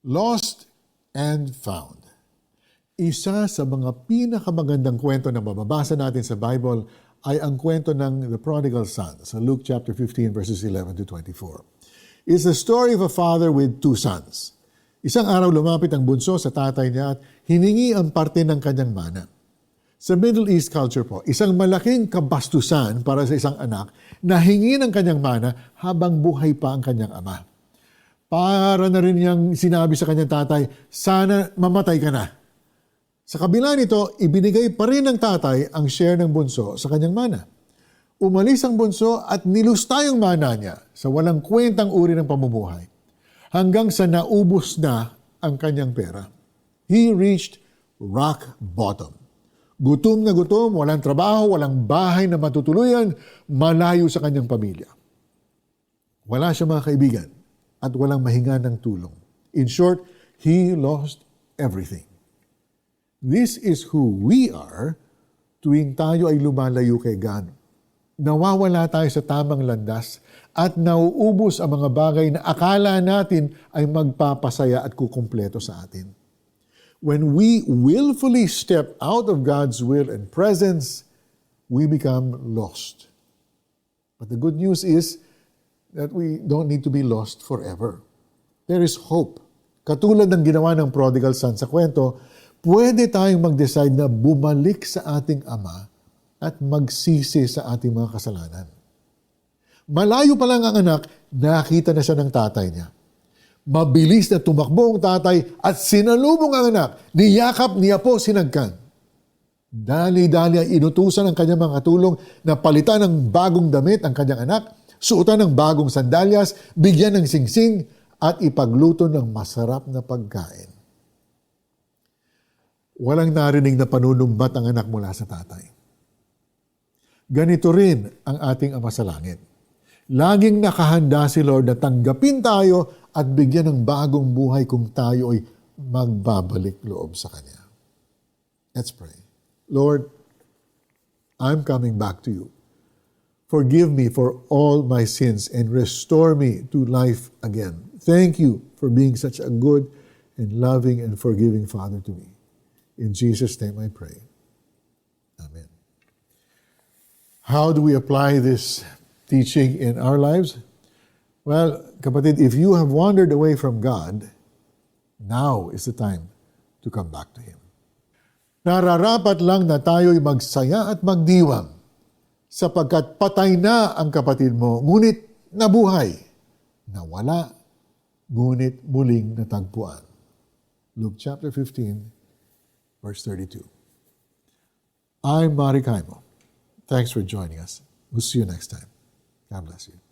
Lost and Found. Isa sa mga pinakamagandang kwento na mababasa natin sa Bible ay ang kwento ng the prodigal son sa Luke chapter 15 verses 11 to 24. It's the story of a father with two sons. Isang araw lumapit ang bunso sa tatay niya at hiningi ang parte ng kanyang mana. Sa Middle East culture po, isang malaking kabastusan para sa isang anak na hingi ng kanyang mana habang buhay pa ang kanyang ama. Para na rin niyang sinabi sa kanyang tatay, sana mamatay ka na. Sa kabila nito, ibinigay pa rin ng tatay ang share ng bunso sa kanyang mana. Umalis ang bunso at nilusta yung mana niya sa walang kwentang uri ng pamumuhay hanggang sa naubos na ang kanyang pera. He reached rock bottom. Gutom na gutom, walang trabaho, walang bahay na matutuluyan, malayo sa kanyang pamilya. Wala siya mga kaibigan at walang mahinga ng tulong. In short, he lost everything. This is who we are tuwing tayo ay lumalayo kay God. Nawawala tayo sa tamang landas at nauubos ang mga bagay na akala natin ay magpapasaya at kukumpleto sa atin. When we willfully step out of God's will and presence, we become lost. But the good news is that we don't need to be lost forever. There is hope. Katulad ng ginawa ng prodigal son sa kwento, pwede tayong mag-decide na bumalik sa ating ama at magsisi sa ating mga kasalanan. Malayo pa lang ang anak, nakita na siya ng tatay niya. Mabilis na tumakbo ang tatay at sinalubong ang anak, niyakap niya po sinagkan. Dali-dali ay inutusan ng kanyang mga katulong na palitan ng bagong damit ang kanyang anak, suotan ng bagong sandalyas, bigyan ng singsing, at ipagluto ng masarap na pagkain. Walang narinig na panunumbat ang anak mula sa tatay. Ganito rin ang ating Ama sa Langit. Laging nakahanda si Lord na tanggapin tayo at bigyan ng bagong buhay kung tayo ay magbabalik loob sa Kanya. Let's pray. Lord, I'm coming back to you. Forgive me for all my sins and restore me to life again. Thank you for being such a good and loving and forgiving Father to me. In Jesus' name I pray. Amen. How do we apply this teaching in our lives? Well, kapatid, if you have wandered away from God, now is the time to come back to Him. Nararapat lang na tayo'y magsaya at magdiwang sapagkat patay na ang kapatid mo, ngunit nabuhay, nawala, ngunit muling natagpuan. Luke chapter 15, verse 32. I'm Mari Kaimo. Thanks for joining us. We'll see you next time. God bless you.